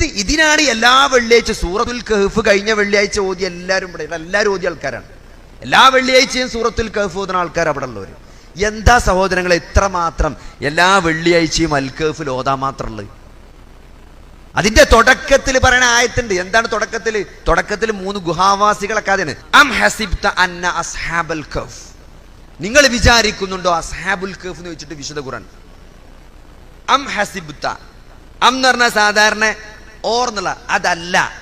ഇത് ഇതിനാണ് എല്ലാ വെള്ളിയാഴ്ച സൂറത്തുൽ കഹഫ് കഴിഞ്ഞ വെള്ളിയാഴ്ച ഓതി എല്ലാവരും ഇവിടെ. എല്ലാവരും ഓതിയ ആൾക്കാരാണ്. എല്ലാ വെള്ളിയാഴ്ചയും സൂറത്തുൽ കഹഫ് ഓതുന്ന ആൾക്കാർ അവിടെ ഉള്ളവർ എന്താ സഹോദരങ്ങൾ ഇത്ര മാത്രം എല്ലാ വെള്ളിയാഴ്ചയും അൽ കഹഫിൽ ഓതാൻ മാത്രമുള്ളത് അതിന്റെ തുടക്കത്തിൽ പറയുന്ന ആയത്തുണ്ട്. എന്താണ് തുടക്കത്തിൽ? തുടക്കത്തിൽ മൂന്ന് ഗുഹാവാസികളൊക്കെ അതിന് അം ഹസിബ്ത അസ്ഹാബൽ കഫ് നിങ്ങൾ വിചാരിക്കുന്നുണ്ടോ അസ്ഹാബുൽ കഫ് എന്ന് വെച്ചിട്ട് വിശുദ്ധ ഖുറാൻ അം ഹസിബ്ത. അം എന്ന് പറഞ്ഞാൽ സാധാരണ ഓർന്നുള്ള അതല്ല.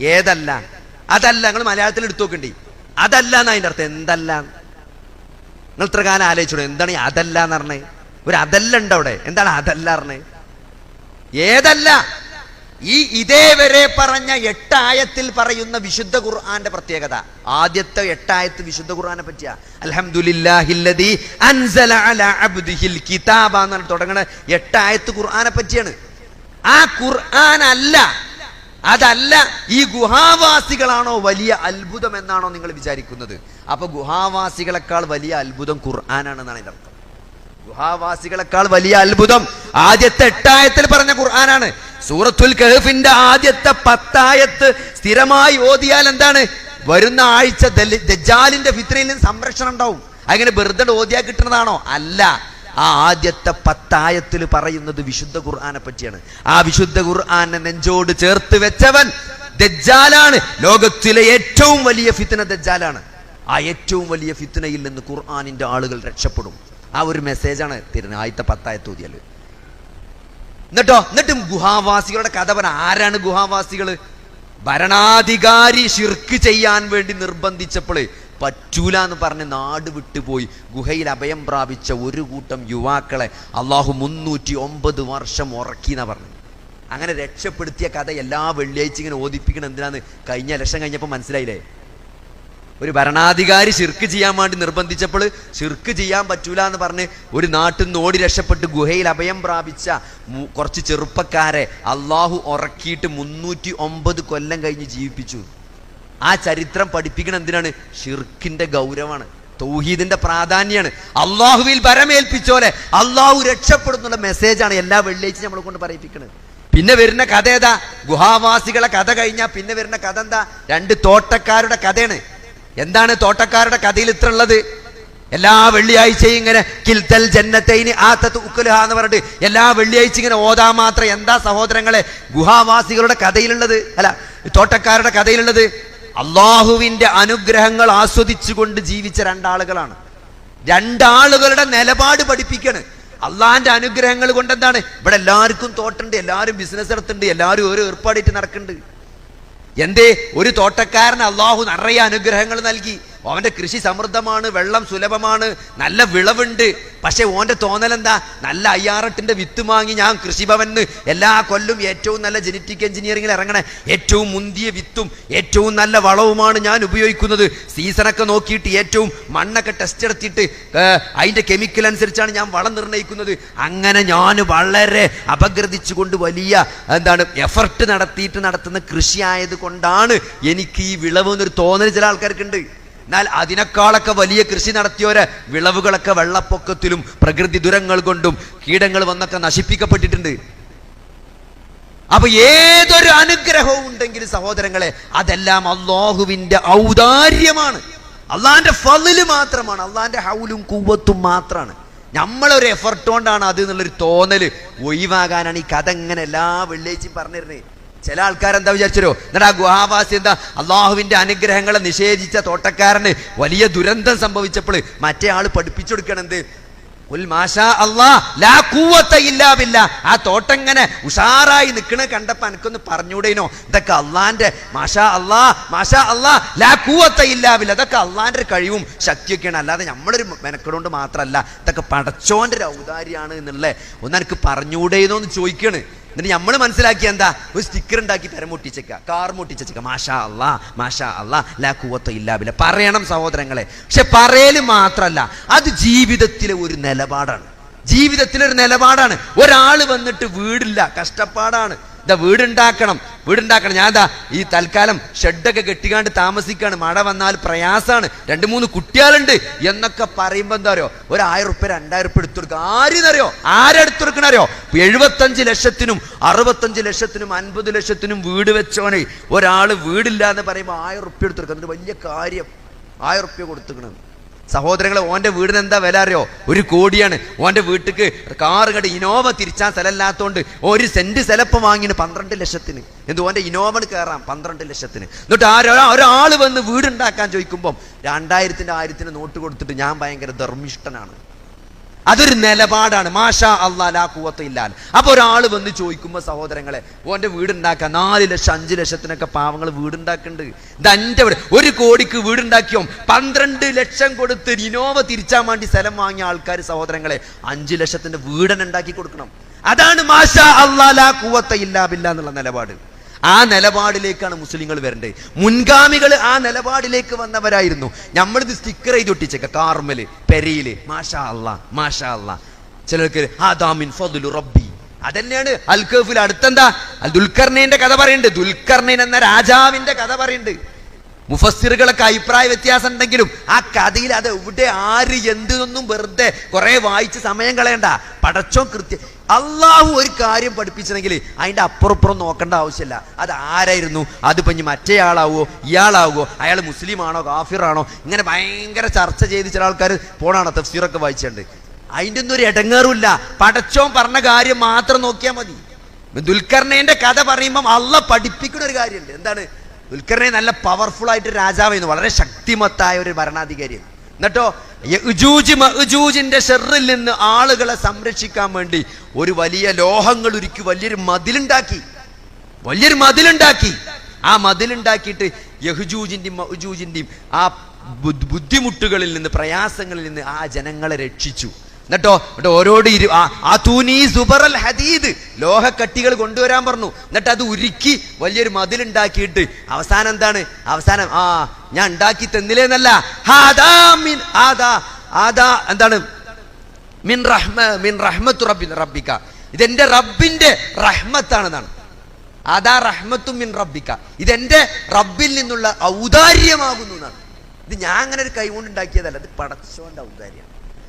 ഏതല്ല? അതല്ല. നിങ്ങൾ മലയാളത്തിൽ എടുത്തു നോക്കണ്ടേ. അതല്ല എന്ന് അതിന്റെ അർത്ഥം. എന്തല്ല? നിങ്ങൾ ഇത്ര കാലം ആലോചിച്ചോളൂ എന്താണ് ഈ അതല്ല എന്ന് പറഞ്ഞത് ഒരു അതല്ല ഉണ്ട് അവിടെ. എന്താണ് അതല്ല പറഞ്ഞത് ഏതല്ല? ഈ ഇതേവരെ പറഞ്ഞ എട്ടായത്തിൽ പറയുന്ന വിശുദ്ധ ഖുർആന്റെ പ്രത്യേകത. ആദ്യത്തെ എട്ടായത്ത് വിശുദ്ധ ഖുർആനെ പറ്റിയ. അൽഹംദുലില്ലാഹില്ലദീ അൻസല അലാ അബ്ദിഹിൽ തുടങ്ങണ എട്ടായത്ത് ഖുർആനെ പറ്റിയാണ്. ആ ഖുർആൻ അല്ല അതല്ല ഈ ഗുഹാവാസികളാണോ വലിയ അത്ഭുതം എന്നാണോ നിങ്ങൾ വിചാരിക്കുന്നത്? അപ്പൊ ഗുഹാവാസികളെക്കാൾ വലിയ അത്ഭുതം ഖുർആനാണെന്നാണ് എന്റെ അർത്ഥം. ഗുഹാവാസികളെക്കാൾ വലിയ അത്ഭുതം ആദ്യത്തെ എട്ടായത്തിൽ പറഞ്ഞ ഖുർആനാണ്. സൂറത്തുൽ കഹഫിന്റെ ആദ്യത്തെ പത്തായത്ത് സ്ഥിരമായി ഓതിയാൽ എന്താണ്? വരുന്ന ആഴ്ച ദജാലിന്റെ ഫിത്രയിൽ നിന്ന് സംരക്ഷണം ഉണ്ടാവും. അങ്ങനെ വെറുതെ ഓതിയാ കിട്ടുന്നതാണോ? അല്ല. ആ ആദ്യത്തെ പത്തായത്തിൽ പറയുന്നത് വിശുദ്ധ ഖുർആാനെ പറ്റിയാണ്. ആ വിശുദ്ധ ഖുർആാനെ നെഞ്ചോട് ചേർത്ത് വെച്ചവൻ ദജ്ജാലാണ്. ലോകത്തിലെ ഏറ്റവും വലിയ ഫിത്തന ദജ്ജാലാണ്. ആ ഏറ്റവും വലിയ ഫിത്തനയിൽ നിന്ന് ഖുർആനിന്റെ ആളുകൾ രക്ഷപ്പെടും. ആ ഒരു മെസ്സേജാണ് തരുന്നത് ആദ്യത്തെ പത്തായത്ത് ഓതിയാൽ. എന്നിട്ടോ? എന്നിട്ടും ഗുഹാവാസികളുടെ കഥ പറ ആരാണ് ഗുഹാവാസികൾ ഭരണാധികാരി ഷിർക്ക് ചെയ്യാൻ വേണ്ടി നിർബന്ധിച്ചപ്പോൾ പറ്റൂല എന്ന് പറഞ്ഞ് നാട് വിട്ടുപോയി. ഗുഹയിൽ അഭയം പ്രാപിച്ച ഒരു കൂട്ടം യുവാക്കളെ അള്ളാഹു മുന്നൂറ്റി ഒമ്പത് വർഷം ഉറക്കി എന്നാ പറഞ്ഞു അങ്ങനെ രക്ഷപ്പെടുത്തിയ കഥ എല്ലാ വെള്ളിയാഴ്ച ഇങ്ങനെ ഓദിപ്പിക്കണം എന്തിനാന്ന് കഴിഞ്ഞ ലക്ഷം കഴിഞ്ഞപ്പോൾ മനസ്സിലായില്ലേ? ഒരു ഭരണാധികാരി ശിർക്ക് ചെയ്യാൻ വേണ്ടി നിർബന്ധിച്ചപ്പോൾ ശിർക്ക് ചെയ്യാൻ പറ്റൂല എന്ന് പറഞ്ഞ് ഒരു നാട്ടിൽ നിന്ന് ഓടി രക്ഷപ്പെട്ട് ഗുഹയിൽ അഭയം പ്രാപിച്ച കുറച്ച് ചെറുപ്പക്കാരെ അള്ളാഹു ഉറക്കിയിട്ട് മുന്നൂറ്റി ഒമ്പത് കൊല്ലം കഴിഞ്ഞ് ജീവിപ്പിച്ചു. ആ ചരിത്രം പഠിപ്പിക്കണം എന്തിനാണ്? ഷിർക്കിന്റെ ഗൗരവമാണ്. തൗഹീദിന്റെ പ്രാധാന്യമാണ്. അള്ളാഹുവിൽ പരമേൽപ്പിച്ചോലെ അള്ളാഹു രക്ഷപ്പെടുന്നുള്ള മെസ്സേജാണ് എല്ലാ വെള്ളിയാഴ്ച നമ്മളെ കൊണ്ട് പറയിപ്പിക്കുന്നത് പിന്നെ വരുന്ന കഥ ഏതാ? ഗുഹാവാസികളെ കഥ കഴിഞ്ഞാൽ പിന്നെ വരുന്ന കഥ എന്താ? രണ്ട് തോട്ടക്കാരുടെ കഥയാണ്. എന്താണ് തോട്ടക്കാരുടെ കഥയിൽ ഇത്ര ഉള്ളത്? എല്ലാ വെള്ളിയാഴ്ചയും ഇങ്ങനെ കിൽത്തൽ ജന്നത്തൈന് ആത്തത്ത് ഉക്കലുഹ എന്ന് പറഞ്ഞിട്ട് എല്ലാ വെള്ളിയാഴ്ച ഇങ്ങനെ ഓതാ മാത്രം എന്താ സഹോദരങ്ങളെ? ഗുഹാവാസികളുടെ കഥയിലുള്ളത്. അല്ല തോട്ടക്കാരുടെ കഥയിലുള്ളത്. അള്ളാഹുവിന്റെ അനുഗ്രഹങ്ങൾ ആസ്വദിച്ചുകൊണ്ട് ജീവിച്ച രണ്ടാളുകളാണ്. രണ്ടാളുകളുടെ നിലപാട് പഠിപ്പിക്കണ്. അള്ളാഹിന്റെ അനുഗ്രഹങ്ങൾ കൊണ്ട് എന്താണ് ഇവിടെ എല്ലാവർക്കും തോട്ടുണ്ട് എല്ലാവരും ബിസിനസ് നടത്തുന്നുണ്ട് എല്ലാവരും ഓരോ ഏർപ്പാടിയിട്ട് നടക്കുന്നുണ്ട്. എന്തേ? ഒരു തോട്ടക്കാരന് അള്ളാഹു നിറയെ അനുഗ്രഹങ്ങൾ നൽകി. അവന്റെ കൃഷി സമൃദ്ധമാണ് വെള്ളം സുലഭമാണ് നല്ല വിളവുണ്ട്. പക്ഷേ ഓന്റെ തോന്നൽ എന്താ നല്ല അയ്യാറെട്ടിന്റെ വിത്ത് വാങ്ങി ഞാൻ കൃഷിഭവന് എല്ലാ കൊല്ലും ഏറ്റവും നല്ല ജനറ്റിക് എഞ്ചിനീയറിംഗിൽ ഇറങ്ങണേ. ഏറ്റവും മുന്തിയ വിത്തും ഏറ്റവും നല്ല വളവുമാണ് ഞാൻ ഉപയോഗിക്കുന്നത്. സീസണൊക്കെ നോക്കിയിട്ട് ഏറ്റവും മണ്ണൊക്കെ ടെസ്റ്റ് എടുത്തിട്ട് അതിന്റെ കെമിക്കൽ അനുസരിച്ചാണ് ഞാൻ വളം നിർണയിക്കുന്നത്. അങ്ങനെ ഞാൻ വളരെ അപഗ്രഥിച്ചുകൊണ്ട് വലിയ എന്താണ് എഫർട്ട് നടത്തിയിട്ട് നടത്തുന്ന കൃഷി ആയതുകൊണ്ടാണ് എനിക്ക് ഈ വിളവ് എന്നൊരു തോന്നൽ ചില ആൾക്കാർക്കുണ്ട്. എന്നാൽ അതിനേക്കാളൊക്കെ വലിയ കൃഷി നടത്തിയവരെ വിളവുകളൊക്കെ വെള്ളപ്പൊക്കത്തിലും പ്രകൃതി ദുരങ്ങൾ കൊണ്ടും കീടങ്ങൾ വന്നൊക്കെ നശിപ്പിക്കപ്പെട്ടിട്ടുണ്ട്. അപ്പൊ ഏതൊരു അനുഗ്രഹവും ഉണ്ടെങ്കിൽ സഹോദരങ്ങളെ അതെല്ലാം അള്ളാഹുവിന്റെ ഔദാര്യമാണ്. അള്ളാന്റെ ഫലിൽ മാത്രമാണ് അള്ളാന്റെ ഹൗലും കൂവത്തും മാത്രമാണ്. നമ്മളൊരു എഫർട്ട് കൊണ്ടാണ് അത് എന്നുള്ളൊരു തോന്നൽ ഒഴിവാകാനാണ് ഈ കഥ ഇങ്ങനെ എല്ലാ വെള്ളിയാഴ്ചയും പറഞ്ഞിരുന്നത്. ചില ആൾക്കാരെന്താ വിചാരിച്ചോ എന്നിട്ട് ആ ഗുഹാവാസി എന്താ? അള്ളാഹുവിന്റെ അനുഗ്രഹങ്ങളെ നിഷേധിച്ച തോട്ടക്കാരന് വലിയ ദുരന്തം സംഭവിച്ചപ്പോൾ മറ്റേ ആൾ പഠിപ്പിച്ചു കൊടുക്കണെന്ത്. ആ തോട്ടങ്ങനെ ഉഷാറായി നിൽക്കണ കണ്ടപ്പോ എനിക്കൊന്ന് പറഞ്ഞൂടേനോ ഇതൊക്കെ അള്ളാന്റെ മാഷാ അള്ളാ മാഷാ അള്ളാ ലാ കൂവത്ത ഇല്ലാവില്ല ഇതൊക്കെ അള്ളാന്റെ ഒരു കഴിവും ശക്തിയൊക്കെയാണ്. അല്ലാതെ നമ്മളൊരു മെനക്കെടുകൊണ്ട് മാത്രമല്ല ഇതൊക്കെ പടച്ചോന്റെ ഒരു ഔദാരിയാണ് എന്നുള്ള ഒന്ന് എനിക്ക് പറഞ്ഞൂടേനോ എന്ന് ചോദിക്കാണ്. എന്നിട്ട് നമ്മൾ മനസ്സിലാക്കി എന്താ? ഒരു സ്റ്റിക്കർ ഉണ്ടാക്കി മുട്ടിച്ചേക്ക. കാർ മുട്ടിച്ചേക്ക. മാഷാ അല്ലാ മാഷാ അല്ലാ ലാ കൂവത്തോ ഇല്ലാവില്ല പറയണം സഹോദരങ്ങളെ. പക്ഷെ പറയൽ മാത്രല്ല അത് ജീവിതത്തിലെ ഒരു നിലപാടാണ്. ജീവിതത്തിലൊരു നിലപാടാണ്. ഒരാൾ വന്നിട്ട് വീടില്ല കഷ്ടപ്പാടാണ്. ഇതാ വീടുണ്ടാക്കണം. വീടുണ്ടാക്കണം. ഞാൻ എന്താ ഈ തൽക്കാലം ഷെഡൊക്കെ കെട്ടിക്കാണ്ട് താമസിക്കാണ്. മഴ വന്നാൽ പ്രയാസമാണ് രണ്ട് മൂന്ന് കുട്ടികളുണ്ട് എന്നൊക്കെ പറയുമ്പോൾ എന്താ അറിയോ? ഒരു ആയിരം ഉറുപ്പ്യ രണ്ടായിരം ഉറുപ്പ്യ എടുത്തു കൊടുക്കുക. ആരെന്നറിയോ? ആരെടുത്തു കൊടുക്കണറിയോ? എഴുപത്തഞ്ച് ലക്ഷത്തിനും അറുപത്തഞ്ച് ലക്ഷത്തിനും അൻപത് ലക്ഷത്തിനും വീട് വെച്ചവനെ ഒരാൾ വീടില്ല എന്ന് പറയുമ്പോൾ ആയിരം ഉറുപ്പ്യ എടുത്തു കൊടുക്കുക. അതൊരു വലിയ കാര്യം. ആയിരം ഉറുപ്പ്യ കൊടുത്തുക്കണം. സഹോദരങ്ങളെ ഓന്റെ വീടിന് എന്താ വില അറിയോ? ഒരു കോടിയാണ്. ഓന്റെ വീട്ടിക്ക് കാറ് കണ്ട് ഇനോവ തിരിച്ചാൻ സ്ഥലമില്ലാത്തതുകൊണ്ട് ഒരു സെന്റ് സ്ഥലപ്പം വാങ്ങിന് പന്ത്രണ്ട് ലക്ഷത്തിന്. എന്ത് ഓന്റെ ഇനോവന് കയറാം പന്ത്രണ്ട് ലക്ഷത്തിന്. എന്നിട്ട് ആരോ ഒരാൾ വന്ന് വീടുണ്ടാക്കാൻ ചോദിക്കുമ്പം രണ്ടായിരത്തിന്റെ ആയിരത്തിന് നോട്ട് കൊടുത്തിട്ട് ഞാൻ ഭയങ്കര ധർമ്മിഷ്ഠനാണ്. അതൊരു നിലപാടാണ്. മാഷാ അള്ളാ ഇല്ലാൻ ഇല്ലാൽ അപ്പൊ ഒരാൾ വന്ന് ചോദിക്കുമ്പോ സഹോദരങ്ങളെ ഓന്റെ വീടുണ്ടാക്കാൻ നാല് ലക്ഷം അഞ്ച് ലക്ഷത്തിനൊക്കെ പാവങ്ങൾ വീടുണ്ടാക്കുന്നുണ്ട് ദന്റെ വീട്. ഒരു കോടിക്ക് വീടുണ്ടാക്കിയോ? പന്ത്രണ്ട് ലക്ഷം കൊടുത്ത് ഇനോവ തിരിച്ചാൻ വേണ്ടി സ്ഥലം വാങ്ങിയ ആൾക്കാർ സഹോദരങ്ങളെ അഞ്ച് ലക്ഷത്തിന്റെ വീടൻ ഉണ്ടാക്കി കൊടുക്കണം. അതാണ് മാഷാ അള്ളാ കൂവത്ത ഇല്ലാ ബില്ല എന്നുള്ള നിലപാട്. ആ നിലപാടിലേക്കാണ് മുസ്ലിങ്ങൾ വരേണ്ടത്. മുൻഗാമികൾ ആ നിലപാടിലേക്ക് വന്നവരായിരുന്നു. നമ്മളിത് സ്റ്റിക്കർ ചെയ്ത് ഒട്ടിച്ചേക്ക. കാർമൽ പെരയിൽ. മാഷാ അല്ല മാഷാ അല്ല ചിലർക്ക് ആദാമിൻ ഫദ്ലു റബ്ബി. അതന്നെയാണ്. അൽക്കഫിൽ അടുത്തെന്താ? ദുൽഖർണൈന്റെ കഥ പറയുന്നുണ്ട്. ദുൽഖർണൈൻ എന്ന രാജാവിന്റെ കഥ പറയുന്നുണ്ട്. മുഫസ്സിറുകളൊക്കെ അഭിപ്രായ വ്യത്യാസം ഉണ്ടെങ്കിലും ആ കഥയിൽ അത് എവിടെ ആര് എന്തെന്നും വെറുതെ കുറെ വായിച്ച് സമയം കളയണ്ട. പടച്ചോ കൃത്യം അള്ളാഹു ഒരു കാര്യം പഠിപ്പിച്ചെങ്കിൽ അതിന്റെ അപ്പുറപ്പുറം നോക്കേണ്ട ആവശ്യമില്ല. അത് ആരായിരുന്നു? അതിപ്പോൾ ഇനി മറ്റേയാളാവോ? ഇയാളാവോ? അയാൾ മുസ്ലിമാണോ? കാഫിറാണോ? ഇങ്ങനെ ഭയങ്കര ചർച്ച ചെയ്ത് ചില ആൾക്കാർ പോണാണോ തഫ്സീറൊക്കെ വായിച്ചിട്ടുണ്ട് അതിന്റെ ഒന്നും ഒരു ഇടങ്ങേറുമില്ല പടച്ചോൻ പറഞ്ഞ കാര്യം മാത്രം നോക്കിയാൽ മതി. ദുൽഖർണേന്റെ കഥ പറയുമ്പം അള്ള പഠിപ്പിക്കുന്ന ഒരു കാര്യമുണ്ട്. എന്താണ്? ദുൽഖർണെ നല്ല പവർഫുൾ ആയിട്ട് രാജാവായിരുന്നു വളരെ ശക്തിമത്തായ ഒരു ഭരണാധികാരിയാണ്. എന്നിട്ടോ യഅ്ജൂജ് മഅ്ജൂജിന്റെ ഷെറിൽ നിന്ന് ആളുകളെ സംരക്ഷിക്കാൻ വേണ്ടി ഒരു വലിയ ലോഹങ്ങൾ ഒരുക്കി വലിയൊരു മതിലുണ്ടാക്കി. വലിയൊരു മതിലുണ്ടാക്കി. ആ മതിലുണ്ടാക്കിയിട്ട് യഹുജൂജിന്റെയും മഹുജൂജിന്റെയും ആ ബുദ്ധിമുട്ടുകളിൽ നിന്ന് പ്രയാസങ്ങളിൽ നിന്ന് ആ ജനങ്ങളെ രക്ഷിച്ചു. എന്നിട്ടോ എന്നിട്ട് ഓരോട് ഇരു ആ- തൂനി സുബറൽ ഹദീദ്. ലോഹക്കട്ടികൾ കൊണ്ടുവരാൻ പറഞ്ഞു. എന്നിട്ട് അത് ഉരുക്കി വലിയൊരു മതിലുണ്ടാക്കിയിട്ട് അവസാനം എന്താണ്? അവസാനം ആ ഞാൻ ഉണ്ടാക്കി തന്നില്ലേന്നല്ല. ആദാ ആദാ എന്താണ്? മിൻ റഹ്മ മിൻ റഹ്മത്തു റബ്ബി റബ്ബിക്ക ഇതെന്റെ റബ്ബിന്റെ റഹ്മത്താണെന്നാണ്. അതാ റഹ്മത്തും മിൻ റബ്ബിക്ക ഇതെന്റെ റബ്ബിൽ നിന്നുള്ള ഔദാര്യമാകുന്നു എന്നാണ്. ഇത് ഞാൻ അങ്ങനെ ഒരു കൈകൊണ്ട് ഉണ്ടാക്കിയതല്ല. ഇത് പടച്ചോന്റെ ഔദാര്യമാണ്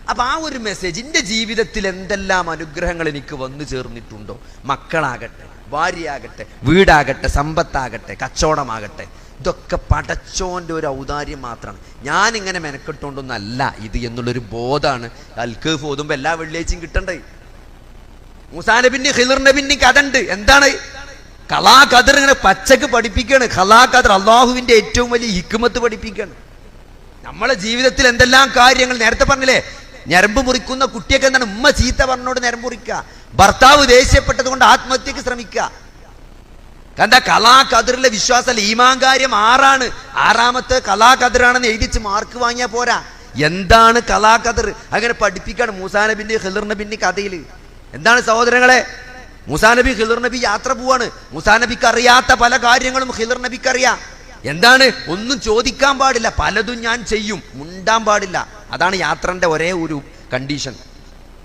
അപ്പൊ ആ ഒരു മെസ്സേജ് എന്റെ ജീവിതത്തിൽ എന്തെല്ലാം അനുഗ്രഹങ്ങൾ എനിക്ക് വന്നു ചേർന്നിട്ടുണ്ടോ? മക്കളാകട്ടെ ഭാര്യയാകട്ടെ വീടാകട്ടെ സമ്പത്താകട്ടെ കച്ചവടമാകട്ടെ ഇതൊക്കെ പടച്ചോന്റെ ഒരു ഔദാര്യം മാത്രമാണ്. ഞാൻ ഇങ്ങനെ മെനക്കെട്ടുകൊണ്ടൊന്നല്ല ഇത് എന്നുള്ളൊരു ബോധമാണ് അൽക്കഫ് ഓതുമ്പോൾ എല്ലാ വെള്ളിയാഴ്ചയും കിട്ടണ്ടേ? മൂസാ നബിന്റെ ഹിലർ നബിന്റെ കഥ ഉണ്ട് എന്താണ്? കലാ ഖദർ ഇങ്ങനെ പച്ചക്ക് പഠിപ്പിക്കുകയാണ് കലാ ഖദർ അള്ളാഹുവിന്റെ ഏറ്റവും വലിയ ഹിക്കുമത്ത് പഠിപ്പിക്കുകയാണ് നമ്മളെ ജീവിതത്തിൽ എന്തെല്ലാം കാര്യങ്ങൾ നേരത്തെ പറഞ്ഞില്ലേ? ഞരമ്പ് മുറിക്കുന്ന കുട്ടിയൊക്കെ എന്താണ്? ഉമ്മ ചീത്ത പറഞ്ഞോട് ഞരമ്പ് മുറിക്കുക. ഭർത്താവ് ദേഷ്യപ്പെട്ടത് കൊണ്ട് ആത്മഹത്യക്ക് ശ്രമിക്കുക. എന്താ കലാ കതിറിലെ വിശ്വാസമല്ല. ഈമാൻ കാര്യം ആറാണ്. ആറാമത്തെ കലാ കതിറാണെന്ന് എഴുതിച്ച് മാർക്ക് വാങ്ങിയാൽ പോരാ. എന്താണ് കലാ കതിർ? അങ്ങനെ പഠിപ്പിക്കാണ് മൂസാ നബിന്റെ ഹിലർ നബിന്റെ കഥയിൽ എന്താണ് സഹോദരങ്ങളെ? മൂസാ നബി നബി യാത്ര പോവാണ്. മൂസാ നബിക്ക് അറിയാത്ത പല കാര്യങ്ങളും ഹിലർ നബിക്ക് അറിയാം. എന്താണ്? ഒന്നും ചോദിക്കാൻ പാടില്ല. പലതും ഞാൻ ചെയ്യും. മുണ്ടാൻ പാടില്ല. അതാണ് യാത്രന്റെ ഒരേ ഒരു കണ്ടീഷൻ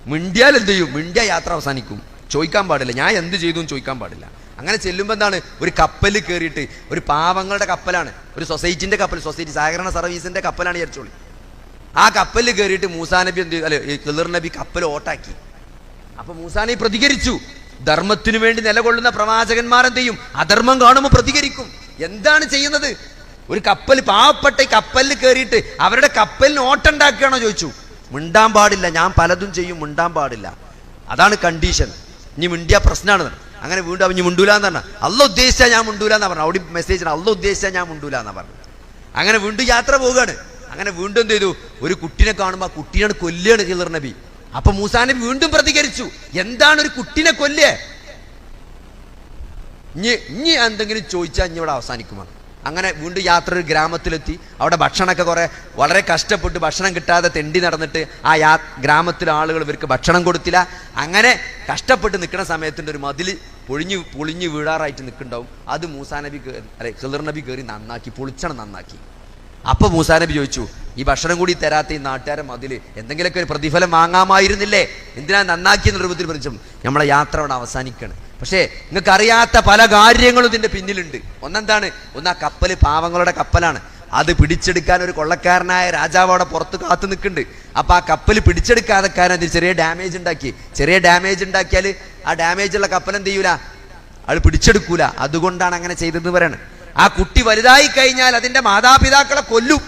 മിണ്ടിയാൽ എന്ത് ചെയ്യും? മിണ്ടിയ യാത്ര അവസാനിക്കും. ചോദിക്കാൻ പാടില്ല. ഞാൻ എന്ത് ചെയ്തു എന്ന് ചോദിക്കാൻ പാടില്ല. അങ്ങനെ ചെല്ലുമ്പോൾ എന്താണ്? ഒരു കപ്പലിൽ കയറിയിട്ട് ഒരു പാവങ്ങളുടെ കപ്പലാണ്. ഒരു സൊസൈറ്റിന്റെ കപ്പൽ സൊസൈറ്റി സഹകരണ സർവീസിന്റെ കപ്പലാണ് വിചാരിച്ചോളി. ആ കപ്പലിൽ കയറിയിട്ട് മൂസാ നബി എന്ത്? അല്ലെ ഈ ഖിളിർ നബി കപ്പൽ ഓട്ടാക്കി. അപ്പോൾ മൂസാ നബി പ്രതികരിച്ചു. ധർമ്മത്തിനു വേണ്ടി നിലകൊള്ളുന്ന പ്രവാചകന്മാരെന്ത് ചെയ്യും? അധർമ്മം കാണുമ്പോൾ പ്രതികരിക്കും. എന്താണ് ചെയ്യുന്നത്? ഒരു കപ്പൽ പാവപ്പെട്ട കപ്പലിൽ കയറിയിട്ട് അവരുടെ കപ്പലിന് ഓട്ടുണ്ടാക്കുകയാണോ ചോദിച്ചു. മിണ്ടാൻ പാടില്ല ഞാൻ പലതും ചെയ്യും മിണ്ടാൻ പാടില്ല. അതാണ് കണ്ടീഷൻ ഇനി മിണ്ടിയ പ്രശ്നമാണ് അങ്ങനെ വീണ്ടും അവൻ മിണ്ടൂല എന്ന് പറഞ്ഞാൽ അല്ല ഉദ്ദേശിച്ചാൽ ഞാൻ മിണ്ടൂല പറഞ്ഞു. അവിടെ മെസ്സേജ് അല്ല ഉദ്ദേശിച്ചാൽ ഞാൻ മിണ്ടൂല പറഞ്ഞു. അങ്ങനെ വീണ്ടും യാത്ര പോവുകയാണ്. അങ്ങനെ വീണ്ടും എന്ത് ചെയ്തു? ഒരു കുട്ടിനെ കാണുമ്പോൾ ആ കുട്ടിയാണ് കൊല്ലുകയാണ് ഹിലർ നബി. അപ്പൊ മൂസാനബി വീണ്ടും പ്രതികരിച്ചു. എന്താണ് ഒരു കുട്ടിനെ കൊല്ലേ ഇനി ഇനി എന്തെങ്കിലും ചോദിച്ചാൽ ഇനി ഇവിടെ അവസാനിക്കുമാണ് അങ്ങനെ വീണ്ടും യാത്ര ഒരു ഗ്രാമത്തിലെത്തി. അവിടെ ഭക്ഷണമൊക്കെ കുറേ വളരെ കഷ്ടപ്പെട്ട് ഭക്ഷണം കിട്ടാതെ തെണ്ടി നടന്നിട്ട് ആ യാ ഗ്രാമത്തിലെ ആളുകൾ ഇവർക്ക് ഭക്ഷണം കൊടുത്തില്ല. അങ്ങനെ കഷ്ടപ്പെട്ട് നിൽക്കുന്ന സമയത്തിന്റെ ഒരു മതിൽ പൊളിഞ്ഞ് പൊളിഞ്ഞ് വീഴാറായിട്ട് നിൽക്കുന്നുണ്ടാവും. അത് മൂസാ നബി അല്ലെ ഖിദർ നബി കയറി നന്നാക്കി പൊളിച്ചണം നന്നാക്കി. അപ്പോൾ മൂസാ നബി ചോദിച്ചു ഈ ഭക്ഷണം കൂടി തരാത്ത ഈ നാട്ടുകാരെ മതിൽ എന്തെങ്കിലുമൊക്കെ ഒരു പ്രതിഫലം വാങ്ങാമായിരുന്നില്ലേ? എന്തിനാ നന്നാക്കിയ രൂപത്തിൽ പറഞ്ഞു നമ്മളെ യാത്ര അവിടെ അവസാനിക്കാണ്. പക്ഷേ നിങ്ങൾക്ക് അറിയാത്ത പല കാര്യങ്ങളും ഇതിന്റെ പിന്നിലുണ്ട്. ഒന്നെന്താണ്? ഒന്ന് ആ കപ്പൽ പാവങ്ങളുടെ കപ്പലാണ്. അത് പിടിച്ചെടുക്കാൻ ഒരു കൊള്ളക്കാരനായ രാജാവ് അവിടെ പുറത്ത് കാത്തു നിൽക്കുന്നുണ്ട്. അപ്പൊ ആ കപ്പൽ പിടിച്ചെടുക്കാതെക്കാരൻ അതിൽ ചെറിയ ഡാമേജ് ഉണ്ടാക്കി. ചെറിയ ഡാമേജ് ഉണ്ടാക്കിയാൽ ആ ഡാമേജ് ഉള്ള കപ്പൽ എന്ത് ചെയ്യൂല? അത് പിടിച്ചെടുക്കൂല. അതുകൊണ്ടാണ് അങ്ങനെ ചെയ്തതെന്ന് പറയണത്. ആ കുട്ടി വലുതായി കഴിഞ്ഞാൽ അതിന്റെ മാതാപിതാക്കളെ കൊല്ലും.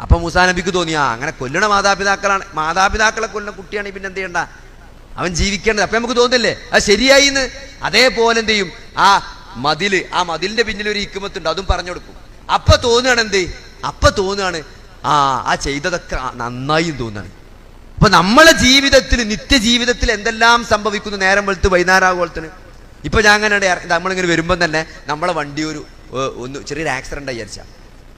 അപ്പൊ മൂസാ നബിക്ക് തോന്നിയാ? അങ്ങനെ കൊല്ലണ മാതാപിതാക്കളാണ്. മാതാപിതാക്കളെ കൊല്ലുന്ന കുട്ടിയാണ് പിന്നെ എന്ത് ചെയ്യണ്ട? അവൻ ജീവിക്കേണ്ടത്. അപ്പൊ നമുക്ക് തോന്നില്ലേ അത് ശരിയായി എന്ന് അതേപോലെ എന്ത് ചെയ്യും? ആ മതിൽ ആ മതിലിന്റെ പിന്നിൽ ഒരു ഇക്കുമത്തുണ്ട് അതും പറഞ്ഞു കൊടുക്കും. അപ്പൊ തോന്നുകയാണ് എന്ത്? അപ്പൊ തോന്നുകയാണ് ആ ആ ചെയ്തതൊക്കെ നന്നായി തോന്നുകയാണ്. അപ്പൊ നമ്മളെ ജീവിതത്തിൽ നിത്യജീവിതത്തിൽ എന്തെല്ലാം സംഭവിക്കുന്നു? നേരം വെളുത്ത് വൈകുന്നേരമാകുമ്പോഴത്തിന് ഇപ്പൊ ഞാൻ അങ്ങനെ നമ്മളിങ്ങനെ വരുമ്പോൾ തന്നെ നമ്മളെ വണ്ടി ഒരു ഒന്ന് ചെറിയൊരു ആക്സിഡന്റ് ആയി വിചാരിച്ചാൽ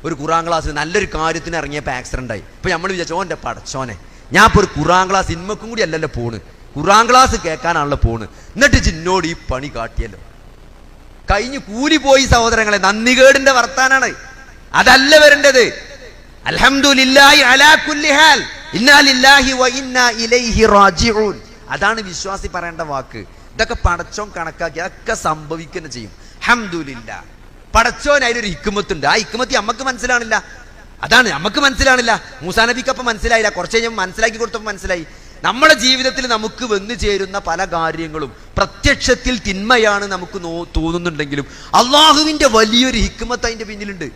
ഒരു ഖുറാൻ ക്ലാസ് നല്ലൊരു കാര്യത്തിന് ഇറങ്ങിയപ്പോൾ ആക്സിഡന്റ് ആയി. ഇപ്പൊ നമ്മൾ വിചാരിച്ചു ഓന്റെ പടച്ചോനെ ഞാൻ ഇപ്പൊ ഒരു ഖുറാൻ ക്ലാസ് ഇന്മക്കും കൂടി അല്ലല്ലോ പോണ്. കുറാം ക്ലാസ് കേൾക്കാനാണല്ലോ പോണ്. എന്നിട്ട് ചിന്നോട് ഈ പണി കാട്ടിയല്ലോ. കഴിഞ്ഞു കൂലി പോയി സഹോദരങ്ങളെ നന്ദികേടിന്റെ വർത്താനാണ്. അതല്ല വരേണ്ടത്. അതാണ് വിശ്വാസി പറയേണ്ട വാക്ക്. ഇതൊക്കെ പടച്ചോൻ കണക്കാക്കി അതൊക്കെ സംഭവിക്കുന്ന ചെയ്യും. ഹംദുലില്ല പടച്ചോൻ അതിലൊരു ഹിക്കുമത്തുണ്ട് ആ ഹിക്കുമത്തി നമുക്ക് മനസ്സിലാണില്ല. അതാണ് നമുക്ക് മനസ്സിലാണില്ല. മൂസാ നബിക്ക് മനസ്സിലായില്ല. കുറച്ച് കഴിഞ്ഞാൽ മനസ്സിലാക്കി കൊടുത്തപ്പോൾ മനസ്സിലായി. നമ്മുടെ ജീവിതത്തിൽ നമുക്ക് വന്നു ചേരുന്ന പല കാര്യങ്ങളും പ്രത്യക്ഷത്തിൽ തിന്മയാണ് നമുക്ക് തോന്നുന്നുണ്ടെങ്കിലും അള്ളാഹുവിന്റെ വലിയൊരു ഹിക്കുമത്ത് അതിന്റെ പിന്നിലുണ്ട്.